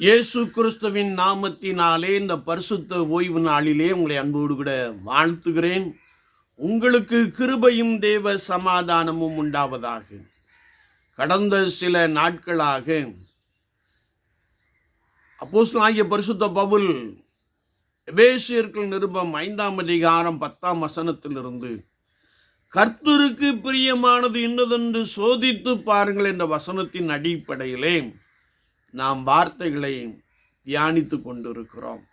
இயேசு கிறிஸ்துவின் நாமத்தினாலே இந்த பரிசுத்த ஓய்வு நாளிலே உங்களை அன்போடு கூட வாழ்த்துகிறேன். உங்களுக்கு கிருபையும் தேவ சமாதானமும் உண்டாவதாக. கடந்த சில நாட்களாக அப்போஸ்தலனாகிய பரிசுத்த பவுல் எபேசியர்கள் நிருபம் ஐந்தாம் அதிகாரம் பத்தாம் வசனத்திலிருந்து கர்த்தருக்கு பிரியமானது இன்னதென்று சோதித்து பாருங்கள் என்ற வசனத்தின் அடிப்படையிலே நாம் வார்த்தைகளை தியானித்து கொண்டிருக்கிறோம்.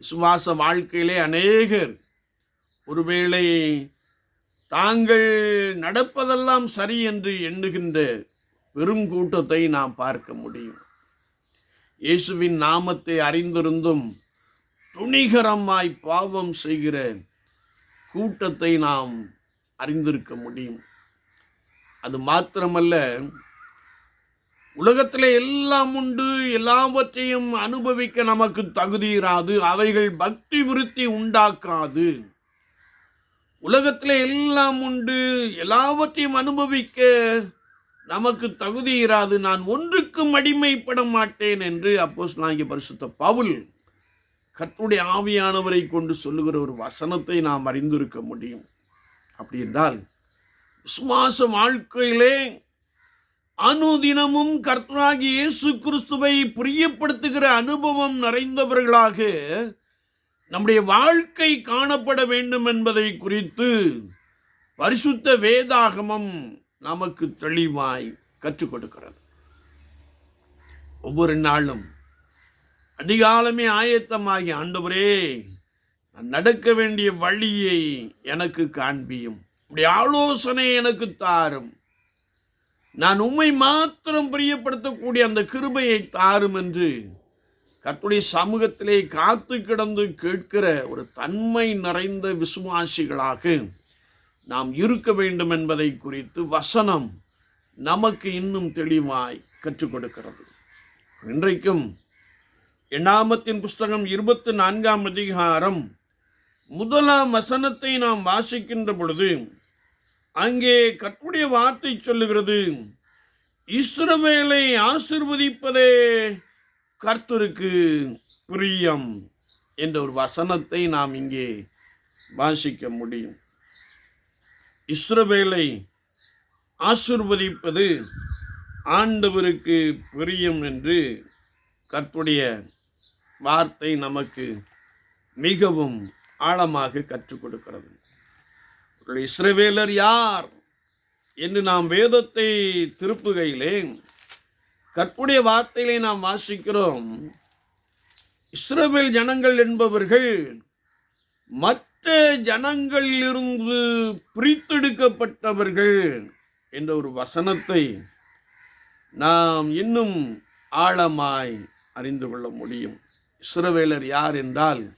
விசுவாச வாழ்க்கையிலே அநேகர் ஒருவேளை தாங்கள் நடப்பதெல்லாம் சரி என்று எண்ணுகின்ற பெரும் கூட்டத்தை நாம் பார்க்க முடியும். இயேசுவின் நாமத்தை அறிந்திருந்தும் துணிகரமாய் பாவம் செய்கிற கூட்டத்தை நாம் அறிந்திருக்க முடியும். அது மாத்திரமல்ல உலகத்தில் எல்லாம் உண்டு எல்லாவற்றையும் அனுபவிக்க நமக்கு தகுதியிராது அவைகள் பக்தி விருத்தி உண்டாக்காது. உலகத்தில் எல்லாம் உண்டு எல்லாவற்றையும் அனுபவிக்க நமக்கு தகுதி இராது நான் ஒன்றுக்கும் அடிமைப்பட மாட்டேன் என்று அப்போஸ் நாங்கள் பரிசுத்த பவுல் கர்த்தருடைய ஆவியானவரை கொண்டு சொல்லுகிற ஒரு வசனத்தை நாம் அறிந்திருக்க முடியும். அப்படி என்றால் விசுவாச வாழ்க்கையிலே அனுதினமும் கர்த்தராகி இயேசு கிறிஸ்துவை புரியப்படுத்துகிற அனுபவம் நிறைந்தவர்களாக நம்முடைய வாழ்க்கை காணப்பட வேண்டும் என்பதை குறித்து பரிசுத்த வேதாகமம் நமக்கு தெளிவாய் கற்றுக் கொடுக்கிறது. ஒவ்வொரு நாளும் அதிகாலமே ஆயத்தமாகி ஆண்டவரே நான் நடக்க வேண்டிய வழியை எனக்கு காண்பியும். உடைய ஆலோசனை எனக்கு தாரும். நான் உண்மை மாத்திரம் பிரியப்படுத்தக்கூடிய அந்த கிருபையை தாரும் என்று கத்துடைய சமூகத்திலே காத்து கிடந்து கேட்கிற ஒரு தன்மை நிறைந்த விசுவாசிகளாக நாம் இருக்க வேண்டும் என்பதை குறித்து வசனம் நமக்கு இன்னும் தெளிவாய் கற்றுக் கொடுக்கிறது. இன்றைக்கும் எண்ணாமத்தின் புஸ்தகம் இருபத்தி நான்காம் அதிகாரம் முதலாம் வசனத்தை நாம் வாசிக்கின்ற பொழுது அங்கே கற்புடைய வார்த்தை சொல்லுகிறது இஸ்ரவேலை ஆசிர்வதிப்பதே கர்த்தருக்கு பிரியம் என்ற ஒரு வசனத்தை நாம் இங்கே வாசிக்க முடியும். இஸ்ரவேலை ஆசிர்வதிப்பது ஆண்டவருக்கு பிரியம் என்று கர்த்துடைய வார்த்தை நமக்கு மிகவும் ஆழமாக கற்றுக் கொடுக்கிறது. இஸ்ரவேலர் யார் என்று நாம் வேதத்தை திருப்புகையிலே கற்புடைய வார்த்தையிலே நாம் வாசிக்கிறோம். இஸ்ரவேல் ஜனங்கள் என்பவர்கள் மற்ற ஜனங்களிலிருந்து பிரித்தெடுக்கப்பட்டவர்கள் என்ற ஒரு வசனத்தை நாம் இன்னும் ஆழமாய் அறிந்து கொள்ள முடியும். இஸ்ரவேலர் யார் என்றால்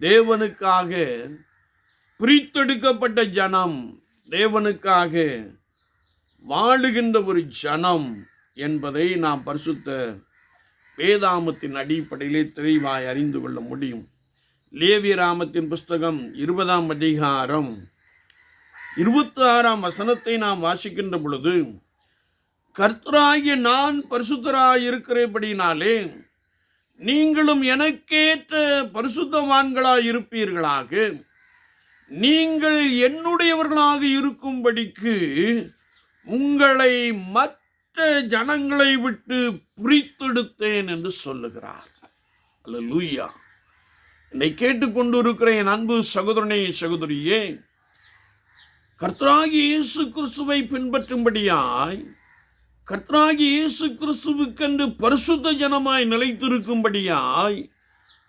தேவனுக்காக பிரித்தெடுக்கப்பட்ட ஜனம் தேவனுக்காக வாழுகின்ற ஒரு ஜனம் என்பதை நாம் பரிசுத்த வேதாமத்தின் அடிப்படையிலே தெளிவாய் அறிந்து கொள்ள முடியும். லேவியராமத்தின் புஸ்தகம் இருபதாம் அதிகாரம் இருபத்தி ஆறாம் வசனத்தை நாம் வாசிக்கின்ற பொழுது கர்த்தராகிய நான் பரிசுத்தராயிருக்கிறபடினாலே நீங்களும் எனக்கேற்ற பரிசுத்தவான்களாய் இருப்பீர்களாக நீங்கள் என்னுடையவர்களாக இருக்கும்படிக்கு உங்களை மற்ற ஜனங்களை விட்டு பிரித்தெடுத்தேன் என்று சொல்லுகிறார். அல்ல லூயா என்னை கேட்டுக்கொண்டிருக்கிற என் அன்பு சகோதரனே சகோதரியே கர்த்தராகி இயேசு கிறிஸ்துவை பின்பற்றும்படியாய் கர்த்தராகி இயேசு கிறிஸ்துவுக்கென்று பரிசுத்த ஜனமாய் நிலைத்திருக்கும்படியாய்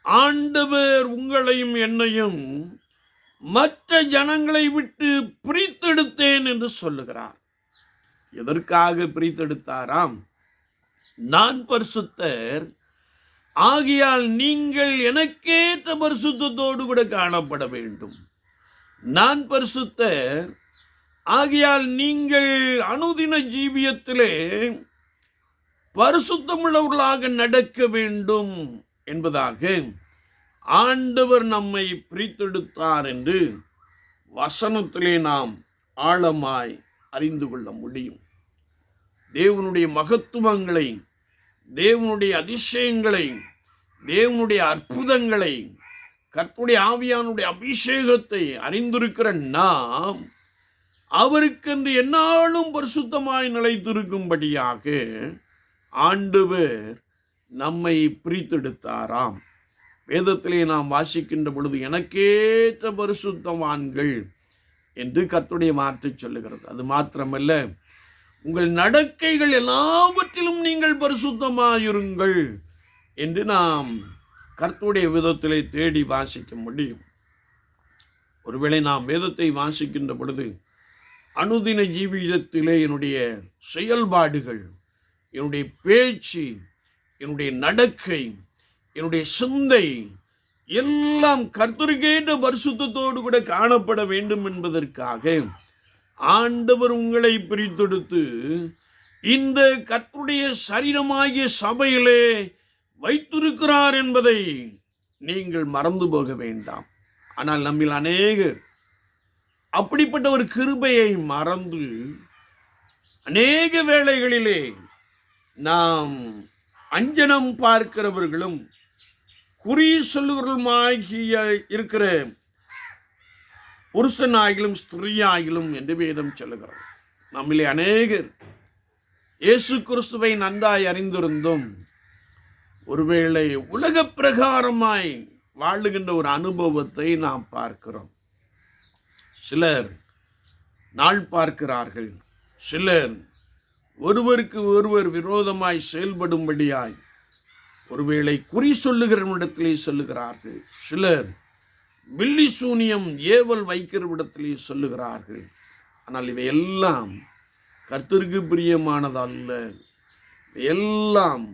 ஆண்டவர் உங்களையும் என்னையும் மற்ற ஜனங்களை விட்டு பிரித்தெடுத்தேன் என்று சொல்லுகிறார். எதற்காக பிரித்தெடுத்தாராம்? நான் பரிசுத்தர் ஆகையால் நீங்கள் எனக்கேற்ற பரிசுத்தோடு கூட காணப்பட வேண்டும். நான் பரிசுத்தர் ஆகையால் நீங்கள் அனுதின ஜீவியத்திலே பரிசுத்தமுள்ளவர்களாக நடக்க வேண்டும் என்பதாக ஆண்டவர் நம்மை பிரித்தெடுத்தார் என்று வசனத்திலே நாம் ஆழமாய் அறிந்து கொள்ள முடியும். தேவனுடைய மகத்துவங்களை தேவனுடைய அதிசயங்களை தேவனுடைய அற்புதங்களை கற்புடைய ஆவியானுடைய அபிஷேகத்தை அறிந்திருக்கிற நாம் அவருக்கென்று என்னாலும் பரிசுத்தமாய் நிலைத்திருக்கும்படியாக ஆண்டவர் நம்மை பிரித்தெடுத்தாராம். வேதத்திலே நாம் வாசிக்கின்ற பொழுது எனக்கேற்ற பரிசுத்தவான்கள் என்று கத்துடைய வார்த்தை சொல்லுகிறது. அது மாத்திரமல்ல உங்கள் நடக்கைகள் எல்லாவற்றிலும் நீங்கள் பரிசுத்தமாயிருங்கள் என்று நாம் கர்த்துடைய விதத்திலே தேடி வாசிக்க முடியும். ஒருவேளை நாம் வேதத்தை வாசிக்கின்ற பொழுது அனுதின ஜீவிதத்திலே என்னுடைய செயல்பாடுகள் என்னுடைய பேச்சு என்னுடைய நடக்கை என்னுடைய சிந்தை எல்லாம் கர்த்தருக்கேற்ற பரிசுத்தோடு கூட காணப்பட வேண்டும் என்பதற்காக ஆண்டவர் உங்களை பிரித்தெடுத்து இந்த கர்த்தருடைய சரீரமாகிய சபையிலே வைத்திருக்கிறார் என்பதை நீங்கள் மறந்து போக வேண்டாம். ஆனால் நம்மில் அநேகர் அப்படிப்பட்ட ஒரு கிருபையை மறந்து அநேக வேளைகளிலே நாம் அஞ்சனம் பார்க்கிறவர்களும் குறி சொல்லுகிறமாகிய இருக்கிற புருஷன் ஆகிலும் ஸ்திரீயாகிலும் என்று வேதம் சொல்லுகிறது. நம்மிலே அநேகர் இயேசு கிறிஸ்துவை நன்றாய் அறிந்திருந்தும் ஒருவேளை உலக பிரகாரமாய் வாழுகின்ற ஒரு அனுபவத்தை நாம் பார்க்கிறோம். சிலர் நாள் பார்க்கிறார்கள். சிலர் ஒருவருக்கு ஒருவர் விரோதமாய் செயல்படும்படியாய் ஒருவேளை குறி சொல்லுகிறவனிடத்திலே சொல்லுகிறார்கள். சிலர் வில்லி சூனியம் ஏவல் வைக்கிற இடத்திலே சொல்லுகிறார்கள். ஆனால் இவையெல்லாம் கர்த்தருக்கு பிரியமானதல்ல. எல்லாம்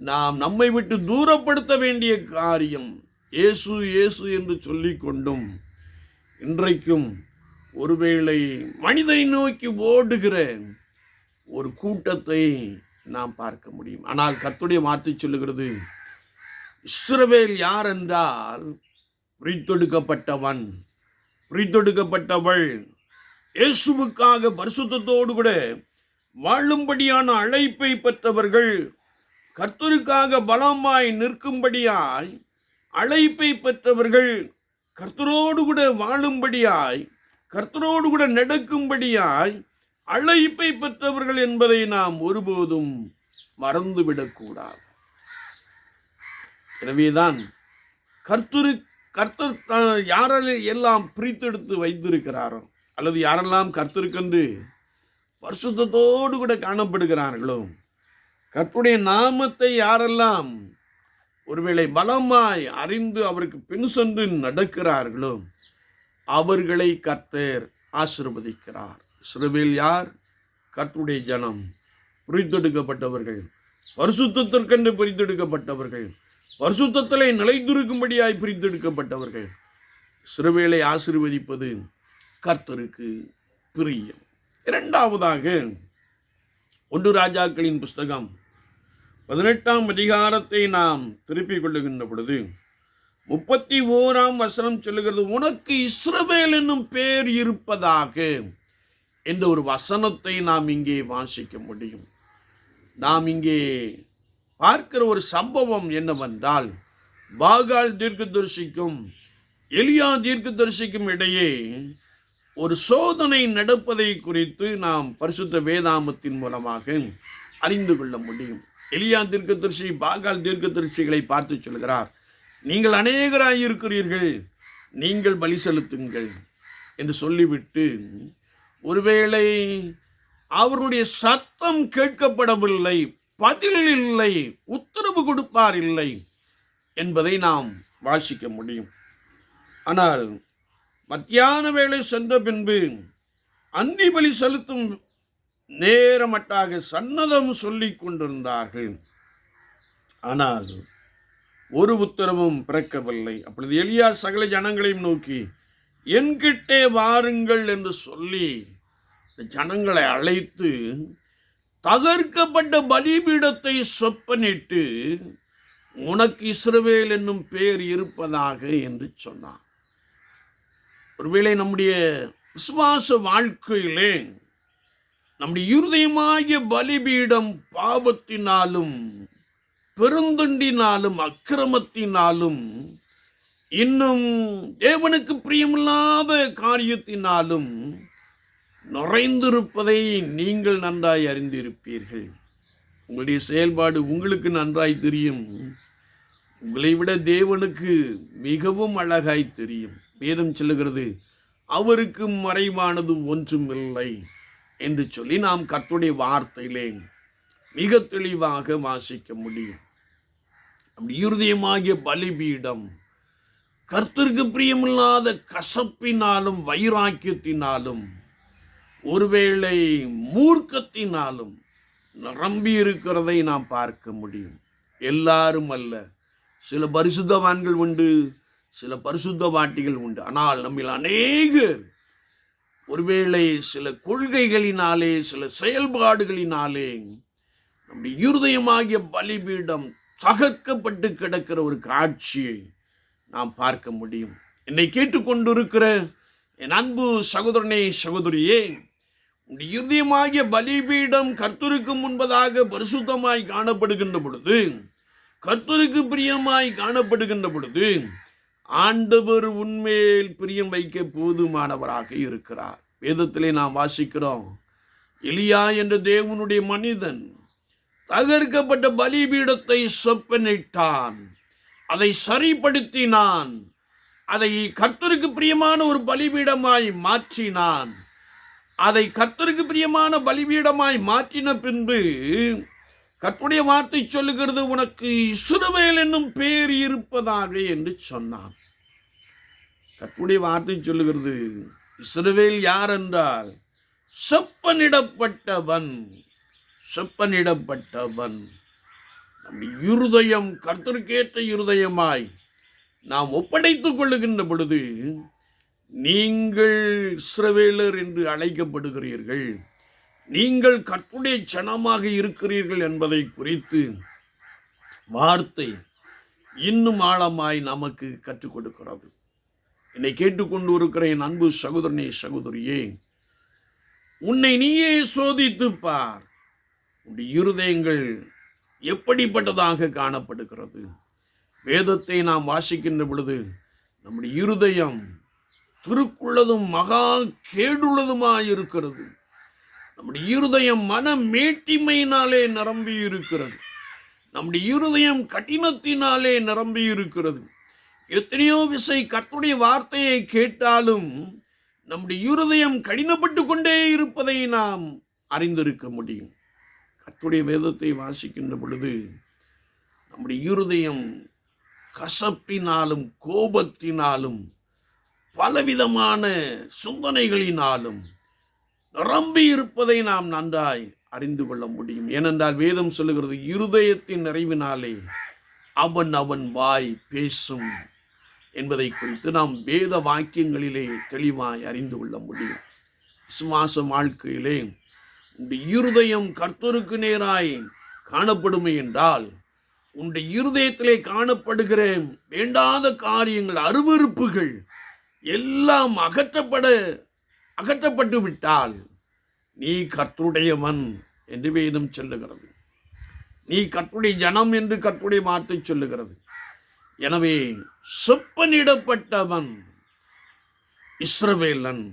நாம் நம்மை விட்டு தூரப்படுத்த வேண்டிய காரியம் இயேசு இயேசு என்று சொல்லிக்கொண்டும் இன்றைக்கும் ஒருவேளை மனிதனை நோக்கி ஓடுகிற ஒரு கூட்டத்தை நாம் பார்க்க முடியும். ஆனால் கத்துடைய வார்த்தை சொல்லுகிறது இஸ்ரவேல் யார் என்றால் பிரித்தொடுக்கப்பட்டவன். பிரித்தொடுக்கப்பட்டவள் இயேசுவுக்காக பரிசுத்தோடு கூட வாழும்படியான அழைப்பை பெற்றவர்கள் கர்த்தருக்காக பலமாய் நிற்கும்படியாய் அழைப்பை பெற்றவர்கள் கர்த்தரோடு கூட வாழும்படியாய் கர்த்தரோடு கூட நடக்கும்படியாய் அழைப்பை பெற்றவர்கள் என்பதை நாம் ஒருபோதும் மறந்துவிடக்கூடாது. எனவேதான் கர்த்தரு கர்த்தர் த- எல்லாம் பிரித்தெடுத்து வைத்திருக்கிறாரோ அல்லது யாரெல்லாம் கர்த்தருக்கென்று பரிசுத்தத்தோடு கூட காணப்படுகிறார்களோ கர்த்துடைய நாமத்தை யாரெல்லாம் ஒருவேளை பலமாய் அறிந்து அவருக்கு பின் சென்று நடக்கிறார்களோ அவர்களை கர்த்தர் ஆசிர்வதிக்கிறார். இஸ்ரவேல் யார்? கர்த்துடைய ஜனம். பிரித்தெடுக்கப்பட்டவர்கள் பரிசுத்தத்திற்கென்று பிரித்தெடுக்கப்பட்டவர்கள் பரிசுத்தத்திலே நிலைத்திருக்கும்படியாய் பிரித்தெடுக்கப்பட்டவர்கள் சிறுவேலை ஆசிர்வதிப்பது கர்த்தருக்கு பிரியம். இரண்டாவதாக ஒன்று ராஜாக்களின் புஸ்தகம். பதினெட்டாம் அதிகாரத்தை நாம் திருப்பிக் கொள்ளுகின்ற பொழுது முப்பத்தி ஓராம் வசனம் சொல்லுகிறது உனக்கு இஸ்ரவேல் என்னும் பேர் இருப்பதாக. என்ற ஒரு வசனத்தை நாம் இங்கே வாசிக்க முடியும்? நாம் இங்கே பார்க்கிற ஒரு சம்பவம் என்னவென்றால் பாகால் தீர்க்கதரிசிக்கும் எலியா தீர்க்கதரிசிக்கும் இடையே ஒரு சோதனை நடப்பதை குறித்து நாம் பரிசுத்த வேதாமத்தின் மூலமாக அறிந்து கொள்ள முடியும். எலியா தீர்க்கதரிசி பாகால் தீர்க்கதரிசிகளை பார்த்து சொல்கிறார் நீங்கள் அநேகராய் இருக்கிறீர்கள் நீங்கள் பலி செலுத்துங்கள் என்று சொல்லிவிட்டு ஒருவேளை அவருடைய சத்தம் கேட்கப்படவில்லை பதில் இல்லை உத்தரவு கொடுப்பார் இல்லை என்பதை நாம் வாசிக்க முடியும். ஆனால் மத்தியான வேளை சென்ற பின்பு அந்தி பலி செலுத்தும் நேரமட்டாக சன்னதம் சொல்லிக் கொண்டிருந்தார்கள். ஆனால் ஒரு உத்தரவும் பிறக்கவில்லை. அப்பொழுது எளியா சகல ஜனங்களையும் நோக்கி என்கிட்டே வாருங்கள் என்று சொல்லி இந்த ஜனங்களை அழைத்து தகர்க்கப்பட்ட பலிபீடத்தை சொப்பனிட்டு உனக்கு இஸ்ரவேல் என்னும் பேர் இருப்பதாக என்று சொன்னான். ஒருவேளை நம்முடைய விசுவாச வாழ்க்கையிலே நம்முடைய இருதயமாகிய பலிபீடம் பாவத்தினாலும் பெருந்துண்டினாலும் அக்கிரமத்தினாலும் இன்னும் தேவனுக்கு பிரியமில்லாத காரியத்தினாலும் நிறைந்திருப்பதை நீங்கள் நன்றாய் அறிந்திருப்பீர்கள். உங்களுடைய செயல்பாடு உங்களுக்கு நன்றாய் தெரியும். உங்களை விட தேவனுக்கு மிகவும் அழகாய் தெரியும். வேதம் சொல்லுகிறது அவருக்கு மறைவானது ஒன்றும் இல்லை என்று சொல்லி நாம் கத்துடைய வார்த்தையிலே மிக தெளிவாக வாசிக்க முடியும். அப்படி இருதயமாகிய பலிபீடம் கர்த்தருக்கு பிரியமில்லாத கசப்பினாலும் வைராக்கியத்தினாலும் ஒருவேளை மூர்க்கத்தினாலும் நிரம்பி இருக்கிறதை நாம் பார்க்க முடியும். எல்லாரும் அல்ல. சில பரிசுத்தவான்கள் உண்டு சில பரிசுத்த வாட்டிகள் உண்டு. ஆனால் நம்மில் அநேகர் ஒருவேளை சில கொள்கைகளினாலே சில செயல்பாடுகளினாலே நம்முடைய இருதயமாகிய பலிபீடம் தகர்க்கப்பட்டு கிடக்கிற ஒரு காட்சியை நாம் பார்க்க முடியும். என்னை கேட்டுக்கொண்டிருக்கிற என் அன்பு சகோதரனே சகோதரியே உடைய பலிபீடம் கர்த்தருக்கு முன்பதாக பரிசுத்தமாய் காணப்படுகின்ற பொழுது கர்த்தருக்கு பிரியமாய் காணப்படுகின்ற பொழுது ஆண்டவர் உண்மையில் பிரியம் வைக்க போதுமானவராக இருக்கிறார். வேதத்திலே நாம் வாசிக்கிறோம் எலியா என்ற தேவனுடைய மனிதன் தகர்க்கப்பட்ட பலிபீடத்தை சொப்பனிட்டான். அதை சரிப்படுத்தினான். அதை கர்த்தருக்கு பிரியமான ஒரு பலிபீடமாய் மாற்றினான். அதை கர்த்தருக்கு பிரியமான பலிபீடமாய் மாற்றின பின்பு கற்புடைய வார்த்தை சொல்லுகிறது உனக்கு இஸ்ரவேல் என்னும் பேர் இருப்பதாக என்று சொன்னான். கற்புடைய வார்த்தை சொல்லுகிறது இஸ்ரவேல் யார் என்றால் செப்பனிடப்பட்டவன் செப்பனிடப்பட்டவன். நம் இருதயம் கர்த்தருக்கேற்ற இருதயமாய் நாம் ஒப்படைத்துக் கொள்ளுகின்ற பொழுது நீங்கள் இஸ்ரவேலர் என்று அழைக்கப்படுகிறீர்கள். நீங்கள் கற்புடைய சனமாக இருக்கிறீர்கள் என்பதை குறித்து வார்த்தை இன்னும் ஆழமாய் நமக்கு கற்றுக் கொடுக்கிறது. என்னை கேட்டுக்கொண்டு இருக்கிற என் அன்பு சகோதரனே சகோதரியே உன்னை நீயே சோதித்துப் பார். உடைய இருதயங்கள் எப்படிப்பட்டதாக காணப்படுகிறது? வேதத்தை நாம் வாசிக்கின்ற பொழுது நம்முடைய இருதயம் திருக்குள்ளதும் மகா கேடுள்ளதுமாயிருக்கிறது. நம்முடைய இருதயம் மன மேட்டிமையினாலே நிரம்பி இருக்கிறது நம்முடைய இருதயம் கடினத்தினாலே நிரம்பி இருக்கிறது எத்தனையோ விசை கர்த்தருடைய வார்த்தையை கேட்டாலும் நம்முடைய இருதயம் கடினப்பட்டு கொண்டே இருப்பதை நாம் அறிந்திருக்க முடியும். கர்த்தருடைய வேதத்தை வாசிக்கின்ற பொழுது நம்முடைய இருதயம் கசப்பினாலும் கோபத்தினாலும் பலவிதமான சிந்தனைகளினாலும் நிரம்பி இருப்பதை நாம் நன்றாய் அறிந்து கொள்ள முடியும். ஏனென்றால் வேதம் சொல்லுகிறது இருதயத்தின் நிறைவினாலே அவன் அவன் வாய் பேசும் என்பதை குறித்து நாம் வேத வாக்கியங்களிலே தெளிவாய் அறிந்து கொள்ள முடியும். விசுவாச வாழ்க்கையிலே உன்னுடைய இருதயம் கர்த்தருக்கு நேராய் காணப்படுமே என்றால் உன்னுடைய இருதயத்திலே காணப்படுகிற வேண்டாத காரியங்கள் அருவருப்புகள் எல்லாம் அகற்றப்பட அகற்றப்பட்டு விட்டால் நீ கர்த்துடையவன் என்று வேதம் சொல்லுகிறது. நீ கர்த்தருடைய ஜனம் என்று கர்த்தருடைய வார்த்தை சொல்லுகிறது. எனவே சொப்பனிடப்பட்டவன் இஸ்ரவேலன்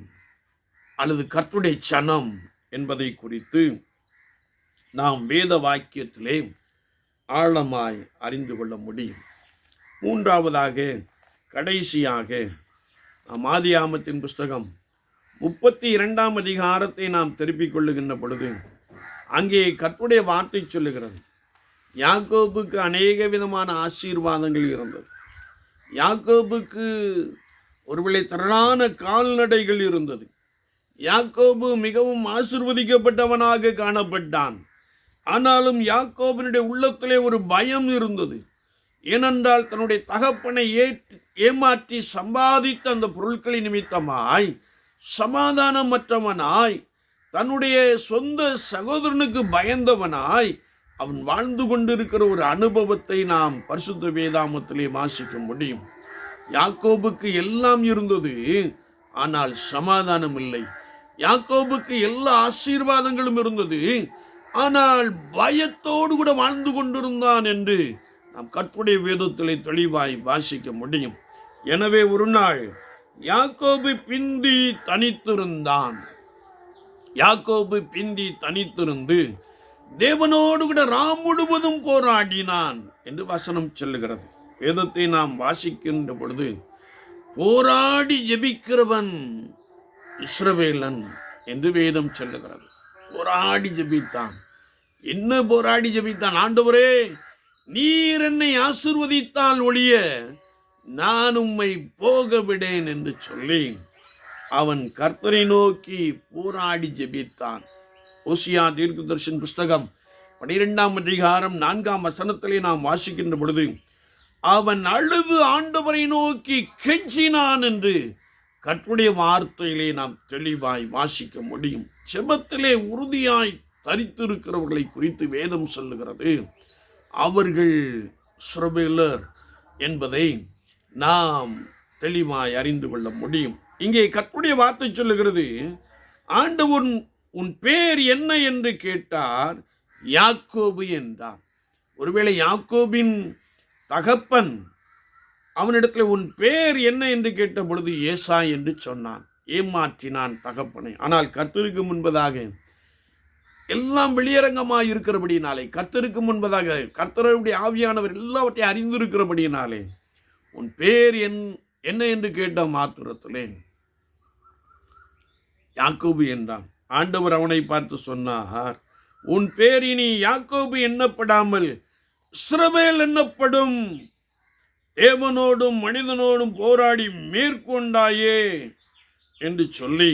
அல்லது கர்த்துடைய சனம் என்பதை குறித்து நாம் வேத வாக்கியத்திலே ஆழமாய் அறிந்து கொள்ள முடியும். மூன்றாவதாக கடைசியாக மாதியாமத்தின் புஸ்தகம் முப்பத்தி இரண்டாம் அதிகாரத்தை நாம் திருப்பிக் கொள்ளுகின்ற பொழுது அங்கே கற்புடைய வார்த்தை சொல்லுகிறது. யாக்கோபுக்கு அநேக விதமான ஆசீர்வாதங்கள் இருந்தது. யாக்கோபுக்கு ஒருவேளை திரளான கால்நடைகள் இருந்தது. யாக்கோபு மிகவும் ஆசிர்வதிக்கப்பட்டவனாக காணப்பட்டான். ஆனாலும் யாக்கோபினுடைய உள்ளத்திலே ஒரு பயம் இருந்தது. ஏனென்றால் தன்னுடைய தகப்பனை ஏ ஏமாற்றி சம்பாதித்த அந்த பொருட்களின் நிமித்தமாய் சமாதானமற்றவனாய் தன்னுடைய சொந்த சகோதரனுக்கு பயந்தவனாய் அவன் வாழ்ந்து கொண்டிருக்கிற ஒரு அனுபவத்தை நாம் பரிசுத்த வேதாமத்திலே வாசிக்க முடியும். யாக்கோபுக்கு எல்லாம் இருந்தது ஆனால் சமாதானம் இல்லை. யாக்கோபுக்கு எல்லா ஆசீர்வாதங்களும் இருந்தது ஆனால் பயத்தோடு கூட வாழ்ந்து கொண்டிருந்தான் என்று நாம் கற்புடைய வேதத்தில் தெளிவாய் வாசிக்க முடியும். எனவே ஒரு நாள் யாக்கோபு பிந்தி தனித்திருந்தான். யாக்கோபு பிந்தி தனித்திருந்து தேவனோடு கூட ராம் முழுவதும் போராடினான் என்று வசனம் சொல்லுகிறது. வேதத்தை நாம் வாசிக்கின்ற பொழுது போராடி ஜெபிக்கிறவன் இஸ்ரவேலன் என்று வேதம் சொல்லுகிறது. போராடி ஜெபித்தான். என்ன போராடி ஜெபித்தான்? ஆண்டவரே நீர் என்னை ஆசிர்வதித்தால் ஒழிய நான் உம்மை போக விடேன் என்று சொல்லி அவன் கர்த்தரை நோக்கி போராடி ஜெபித்தான். ஓசியா தீர்க்குதர்ஷன் புஸ்தகம் பனிரெண்டாம் அதிகாரம் நான்காம் வசனத்திலே நாம் வாசிக்கின்ற பொழுது அவன் அழுது ஆண்டவரை நோக்கி கெஞ்சினான் என்று கற்புடைய வார்த்தையிலே நாம் தெளிவாய் வாசிக்க முடியும். செபத்திலே உறுதியாய் தரித்திருக்கிறவர்களை குறித்து வேதம் சொல்லுகிறது. அவர்கள் சுரபேலர் என்பதை நாம் தெளிவாய் அறிந்து கொள்ள முடியும். இங்கே கற்புடைய வார்த்தை சொல்லுகிறது ஆண்டவன் உன் பேர் என்ன என்று கேட்டார் யாக்கோபு என்றார் ஒருவேளை யாக்கோபின் தகப்பன் அவனிடத்தில் உன் பேர் என்ன என்று கேட்ட பொழுது ஏசா என்று சொன்னான். ஏமாற்றினான் தகப்பனை. ஆனால் கர்த்தருக்கு முன்பதாக எல்லாம் வெளியரங்கமாக இருக்கிறபடினாலே கர்த்தருக்கு முன்பதாக கர்த்தருடைய ஆவியானவர் எல்லாவற்றையும் அறிந்திருக்கிறபடினாலே உன் பேர் என் என்ன என்று கேட்ட மாத்திரத்திலே யாக்கோபு என்றான். ஆண்டவர் அவனை பார்த்து சொன்னார் உன் பேர் இனி யாக்கோபு எண்ணப்படாமல் சிறவேல் எண்ணப்படும் தேவனோடும் மனிதனோடும் போராடி மேற்கொண்டாயே என்று சொல்லி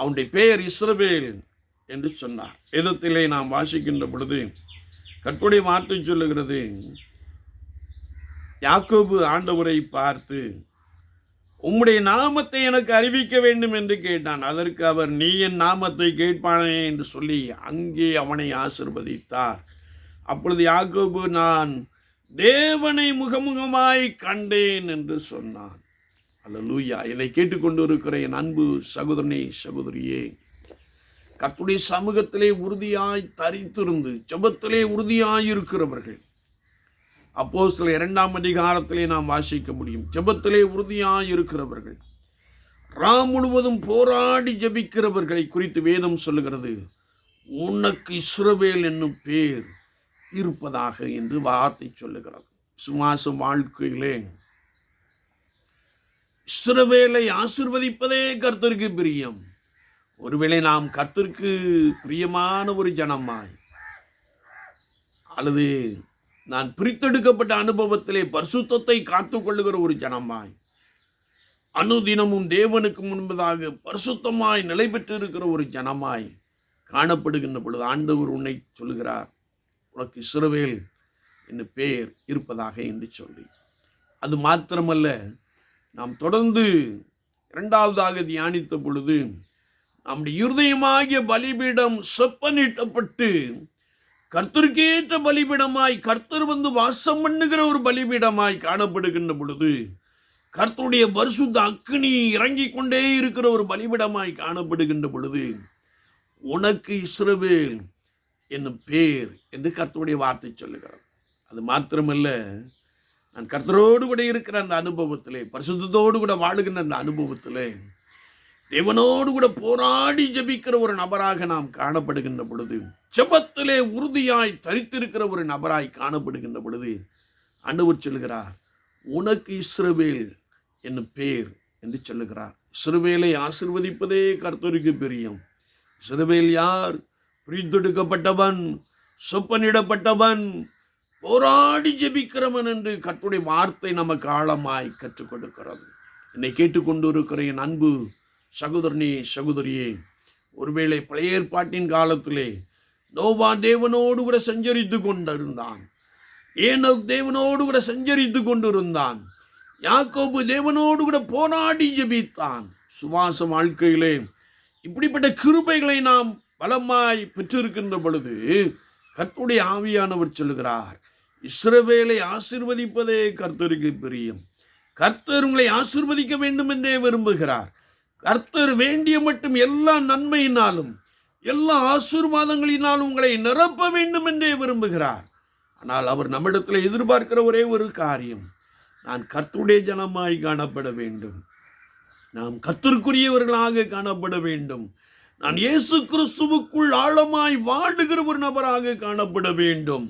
அவனுடைய பெயர் இஸ்ரவேல் என்று சொன்னார். வேதத்திலே நாம் வாசிக்கின்ற பொழுது கற்புடைய வார்த்தை சொல்லுகிறது யாக்கோபு ஆண்டவரை பார்த்து உம்முடைய நாமத்தை எனக்கு அறிவிக்க வேண்டும் என்று கேட்டான். அதற்கு அவர் நீ என் நாமத்தை கேட்பானே என்று சொல்லி அங்கே அவனை ஆசிர்வதித்தார். அப்பொழுது யாக்கோபு நான் தேவனை முகமுகமாய் கண்டேன் என்று சொன்னான். அல்லூயா என்னை கேட்டுக்கொண்டு இருக்கிற என் அன்பு சகோதரனே சகோதரியே கற்புடைய சமூகத்திலே உறுதியாய் தரித்திருந்து ஜபத்திலே உறுதியாய் இருக்கிறவர்கள் அப்போ சில இரண்டாம் அதிகாரத்திலே நாம் வாசிக்க முடியும். ஜபத்திலே உறுதியாய் இருக்கிறவர்கள் ராம் முழுவதும் போராடி ஜபிக்கிறவர்களை குறித்து வேதம் சொல்லுகிறது. உனக்கு இஸ்ரவேல் என்னும் பேர் இருப்பதாக என்று வார்த்தை சொல்லுகிறது. சுமாச வாழ்க்கையிலே இஸ்ரவேலை ஆசிர்வதிப்பதே கர்த்தருக்கு பிரியம். ஒருவேளை நாம் கர்த்தருக்கு பிரியமான ஒரு ஜனமாய் அல்லது நான் பிரித்தெடுக்கப்பட்ட அனுபவத்திலே பரிசுத்தத்தை காத்துக்கொள்ளுகிற ஒரு ஜனமாய் அனுதினமும் தேவனுக்கு முன்பதாக பரிசுத்தமாய் நிலை பெற்றிருக்கிற ஒரு ஜனமாய் காணப்படுகின்ற பொழுது ஆண்டவர் உன்னை சொல்லுகிறார் உனக்கு இஸ்ரவேல் என்று பேர் இருப்பதாக என்று சொல்லி. அது மாத்திரமல்ல நாம் தொடர்ந்து இரண்டாவதாக தியானித்த பொழுது நம்முடைய இருதயமாகிய பலிபீடம் செப்பனிட்டப்பட்டு கர்த்தருக்கேற்ற பலிபீடமாய் கர்த்தர் வந்து வாசம் பண்ணுகிற ஒரு பலிபீடமாய் காணப்படுகின்ற பொழுது கர்த்தருடைய பரிசுத்த அக்னி இறங்கி கொண்டே இருக்கிற ஒரு பலிபீடமாய் காணப்படுகின்ற பொழுது உனக்கு இஸ்ரவேல் என்னும் பேர் என்று கர்த்தருடைய வார்த்தை சொல்லுகிறார் அது மாத்திரமல்ல நான் கர்த்தரோடு கூட இருக்கிற அந்த அனுபவத்திலே பரிசுத்தோடு கூட வாழுகின்ற அந்த அனுபவத்திலே தேவனோடு கூட போராடி ஜெபிக்கிற ஒரு நபராக நாம் காணப்படுகின்ற பொழுது ஜபத்திலே உறுதியாய் தரித்திருக்கிற ஒரு நபராய் காணப்படுகின்ற பொழுது ஆண்டவர் சொல்கிறார் உனக்கு இஸ்ரவேல் என்னும் பேர் என்று சொல்லுகிறார். இஸ்ரவேலை ஆசிர்வதிப்பதே கர்த்தருக்கு பிரியம். இஸ்ரவேல் யார்? பிரித்தெடுக்கப்பட்டவன் சொப்பனிடப்பட்டவன் போராடி ஜெபிக்கிறவன் என்று கற்றுடைய வார்த்தை நமக்கு ஆழமாய் கற்றுக் கொடுக்கிறது என்னை கேட்டுக்கொண்டு இருக்கிற என் அன்பு சகோதரனே சகோதரியே ஒருவேளை பழைய ஏற்பாட்டின் காலத்திலே நோவா தேவனோடு கூட சஞ்சரித்து கொண்டிருந்தான். ஏனோ தேவனோடு கூட சஞ்சரித்து கொண்டிருந்தான். யாக்கோபு தேவனோடு கூட போராடி ஜெபித்தான். சுவாச வாழ்க்கையிலே இப்படிப்பட்ட கிருபைகளை நாம் பலமாய் பெற்றிருக்கின்ற பொழுது கர்த்துடைய ஆவியானவர் சொல்லுகிறார் இஸ்ரவேலை ஆசிர்வதிப்பதே கர்த்தருக்கு பிரியம். கர்த்தர் உங்களை ஆசிர்வதிக்க வேண்டும் என்றே விரும்புகிறார். கர்த்தர் வேண்டிய மட்டும் எல்லா நன்மையினாலும் எல்லா ஆசீர்வாதங்களினாலும் உங்களை நிரப்ப வேண்டும் என்றே விரும்புகிறார். ஆனால் அவர் நம்மிடத்தில் எதிர்பார்க்கிற ஒரே ஒரு காரியம் நான் கர்த்துடைய ஜனமாய் காணப்பட வேண்டும். நாம் கர்த்தருக்குரியவர்களாக காணப்பட வேண்டும். நான் இயேசு கிறிஸ்துவுக்குள் ஆழமாய் வாடுகிற ஒரு நபராக காணப்பட வேண்டும்.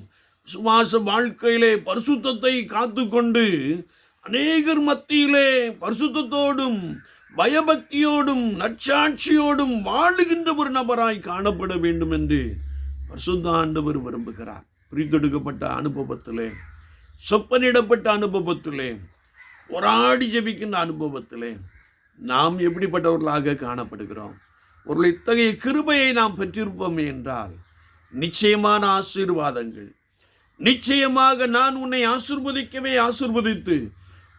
சுவாச வாழ்க்கையிலே பரிசுத்தத்தை காத்துக்கொண்டு அநேகர் மத்தியிலே பரிசுத்தத்தோடும் பயபக்தியோடும் நற்சாட்சியோடும் வாழுகின்ற ஒரு நபராய் காணப்பட வேண்டும் என்று பரிசுத்த ஆண்டவர் விரும்புகிறார். பிரித்தெடுக்கப்பட்ட அனுபவத்திலே சொப்பனிடப்பட்ட அனுபவத்திலே போராடி ஜெபிக்கின்ற அனுபவத்திலே நாம் எப்படிப்பட்டவர்களாக காணப்படுகிறோம்? ஒரு இத்தகைய கிருபையை நாம் பெற்றிருப்போம் என்றால் நிச்சயமான ஆசீர்வாதங்கள். நிச்சயமாக நான் உன்னை ஆசிர்வதிக்கவே ஆசிர்வதித்து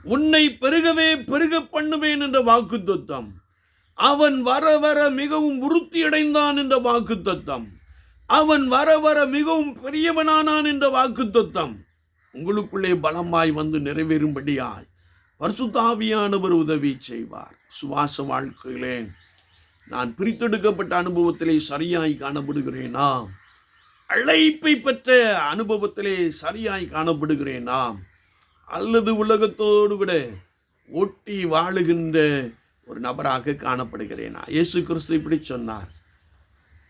உன்னை பெருகவே பெருக பண்ணுவேன் என்ற வாக்குத்தத்தம். அவன் வர வர மிகவும் உறுத்தியடைந்தான் அடைந்தான் என்ற வாக்குத்தத்தம். அவன் வர வர மிகவும் பெரியவனானான் என்ற வாக்குத்தத்தம். உங்களுக்குள்ளே பலமாய் வந்து நிறைவேறும்படியாய் பரிசுத்தாவியானவர் உதவி செய்வார். சுவாச வாழ்க்கையிலே நான் பிரித்தெடுக்கப்பட்ட அனுபவத்திலே சரியாய் காணப்படுகிறேனா? அழைப்பை பெற்ற அனுபவத்திலே சரியாய் காணப்படுகிறேனா? அல்லது உலகத்தோடு கூட ஒட்டி வாழுகின்ற ஒரு நபராக காணப்படுகிறேனா? இயேசு கிறிஸ்து இப்படி சொன்னார்.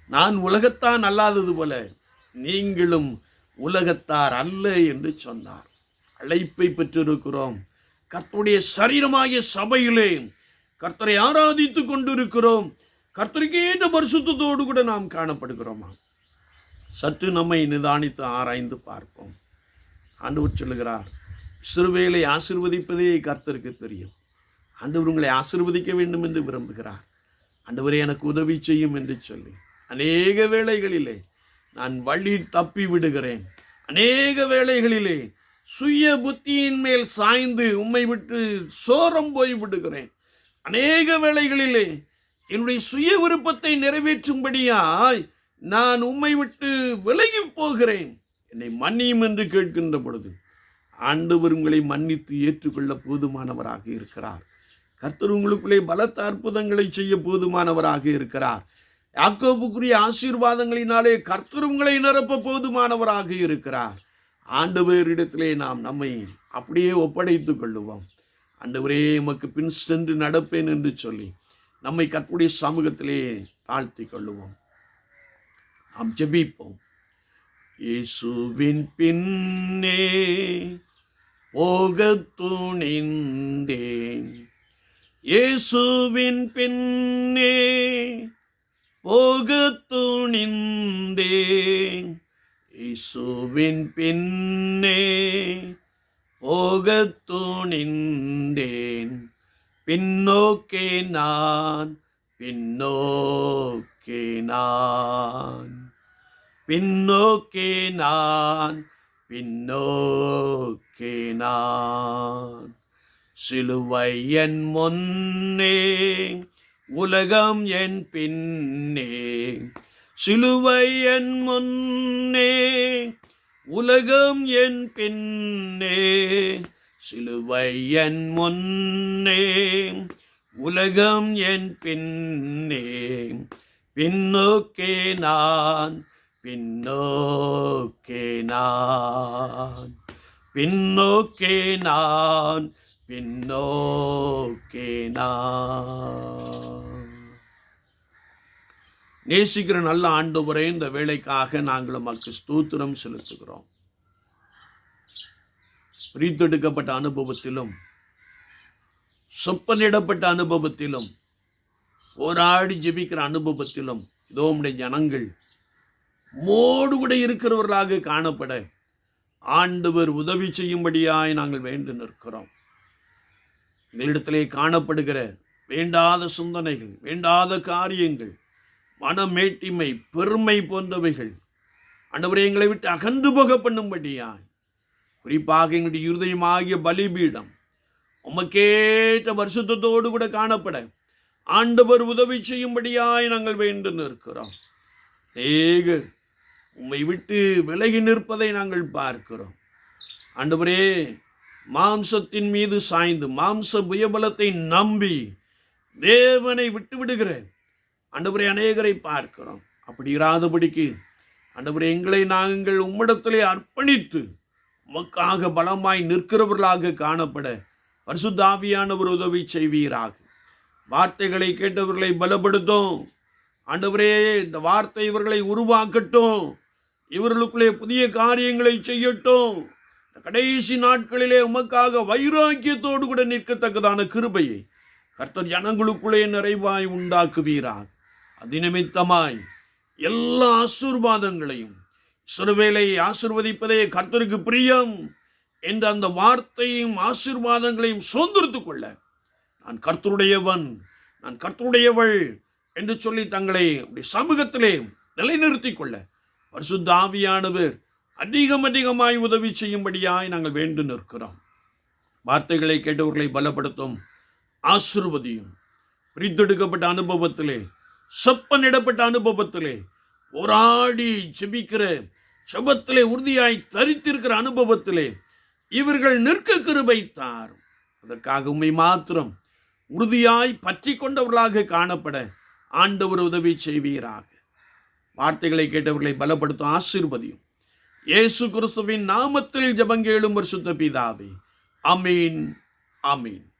நான் உலகத்தான் அல்லாதது போல நீங்களும் உலகத்தார் அல்ல என்று சொன்னார். அழைப்பை பெற்றிருக்கிறோம். கர்த்தருடைய சரீரமாகிய சபையிலே கர்த்தரை ஆராதித்து கொண்டிருக்கிறோம். கர்த்தருக்கேற்ற பரிசுத்தோடு கூட நாம் காணப்படுகிறோமா? சற்று நம்மை நிதானித்து ஆராய்ந்து பார்ப்போம். ஆண்டவர் சொல்லுகிறார் சிறுவேலை ஆசிர்வதிப்பதே கர்த்தருக்கு தெரியும் ஆண்டவர் உங்களை ஆசிர்வதிக்க வேண்டும் என்று விரும்புகிறார். ஆண்டவரே எனக்கு உதவி செய்யும் என்று சொல்லி. அநேக வேளைகளிலே நான் வழி தப்பி விடுகிறேன். அநேக வேளைகளிலே சுய புத்தியின் மேல் சாய்ந்து உம்மை விட்டு சோரம் போய் விடுகிறேன். அநேக வேளைகளிலே என்னுடைய சுய விருப்பத்தை நிறைவேற்றும்படியாய் நான் உம்மை விட்டு விலகி போகிறேன். என்னை மன்னியும் என்று கேட்கின்ற பொழுது ஆண்டவர் உங்களை மன்னித்து ஏற்றுக்கொள்ள போதுமானவராக இருக்கிறார். கர்த்தர் உங்களுக்குள்ளே பலத்த அற்புதங்களை செய்ய போதுமானவராக இருக்கிறார். யாக்கோபுக்குரிய ஆசீர்வாதங்களினாலே கர்த்தர் உங்களை நிரப்ப போதுமானவராக இருக்கிறார். ஆண்டவரிடத்திலே நாம் நம்மை அப்படியே ஒப்படைத்துக் கொள்ளுவோம். ஆண்டவரே எமக்கு பின் சென்று நடப்பேன் என்று சொல்லி நம்மை கற்புடைய சமூகத்திலே தாழ்த்தி கொள்ளுவோம். நாம் ஜெபிப்போம். இயேசுவின் பின்னே போக துணிந்தேன். இயேசுவின் பின்னே போக துணிந்தேன். இயேசுவின் பின்னே போக துணிந்தேன். பின்னோக்கே நான் பின்னோக்கே நான். பின்னோக்கே நான் பின்னோக்கே நான். சிலுவை என் முன்னே உலகம் என் பின்னே. சிலுவை என் முன்னே உலகம் என் பின்னே. சிலுவை என் முன்னே உலகம் என் பின்னே. பின்னோக்கே நான் பின்னோக்கே நான். பின்னோக்கே நான் பின்னோக்கே நான். நேசிக்கிற நல்ல ஆண்டு முறை இந்த வேலைக்காக நாங்கள் உமக்கு ஸ்தூத்திரம் செலுத்துகிறோம். பிரித்தெடுக்கப்பட்ட அனுபவத்திலும் சொப்பனிடப்பட்ட அனுபவத்திலும் போராடி ஜெபிக்கிற அனுபவத்திலும் இதோ உடைய ஜனங்கள் மோடு கூட இருக்கிறவர்களாக காணப்பட ஆண்டவர் உதவி செய்யும்படியாய் நாங்கள் வேண்டு நிற்கிறோம். எங்களிடத்திலே காணப்படுகிற வேண்டாத சிந்தனைகள் வேண்டாத காரியங்கள் மனமேட்டிமை பெருமை போன்றவைகள் ஆண்டவரை எங்களை விட்டு அகன்று போக பண்ணும்படியாய் குறிப்பாக எங்களுடைய இருதயமாகிய பலிபீடம். உமக்கேற்ற வருஷத்தோடு கூட காணப்பட. ஆண்டவர் உதவி செய்யும்படியாய் நாங்கள் வேண்டு நிற்கிறோம். நேகர் உம்மை விட்டு விலகி நிற்பதை நாங்கள் பார்க்கிறோம். ஆண்டவரே மாம்சத்தின் மீது சாய்ந்து மாம்ச புயபலத்தை நம்பி தேவனை விட்டு விடுகிற ஆண்டவரே அநேகரை பார்க்கிறோம். அப்படி இராதபடிக்கு ஆண்டவரே எங்களை நாங்கள் உம்மிடத்திலே அர்ப்பணித்து உமக்காக பலமாய் நிற்கிறவர்களாக காணப்பட பரிசுத்தாவியானவர் உதவி செய்வீராக. வார்த்தைகளை கேட்டவர்களை பலப்படுத்தும். ஆண்டவரே இந்த வார்த்தை இவர்களை உருவாக்கட்டும். இவர்களுக்குள்ளே புதிய காரியங்களை செய்யட்டும். கடைசி நாட்களிலே உமக்காக வைராக்கியத்தோடு கூட நிற்கத்தக்கதான கிருபையை கர்த்தர் ஜனங்களுக்குள்ளே நிறைவாய் உண்டாக்குவீராக. அதிநிமித்தமாய் எல்லா ஆசீர்வாதங்களையும் சிறுவேலை ஆசிர்வதிப்பதே கர்த்தருக்கு பிரியம் என்ற அந்த வார்த்தையும் ஆசீர்வாதங்களையும் சுதந்திரத்துக் கொள்ள. நான் கர்த்தருடையவன் நான் கர்த்தருடையவள் என்று சொல்லி தங்களை அப்படி சமூகத்திலே நிலைநிறுத்தி கொள்ள. பரிசுத்த ஆவியானவர் அதிகம் அதிகமாய் உதவி செய்யும்படியாய் நாங்கள் வேண்டு நிற்கிறோம். வார்த்தைகளை கேட்டவர்களை பலப்படுத்தும் ஆசிர்வதியும். பிரித்தெடுக்கப்பட்ட அனுபவத்திலே செப்பனிடப்பட்ட அனுபவத்திலே போராடி ஜெபிக்கிற செபத்திலே உறுதியாய் தரித்திருக்கிற அனுபவத்திலே இவர்கள் நிற்க கிருபை தார் அதற்காக உண்மை மாத்திரம் உறுதியாய் பற்றி கொண்டவர்களாக காணப்பட ஆண்டவர் உதவி செய்வீராக. வார்த்தைகளை கேட்டவர்களை பலப்படுத்தும் ஆசீர்வதியும். இயேசு கிறிஸ்துவின் நாமத்தில் ஜபங்கேளும் வருஷத்த பிதாவே. அமீன் அமீன்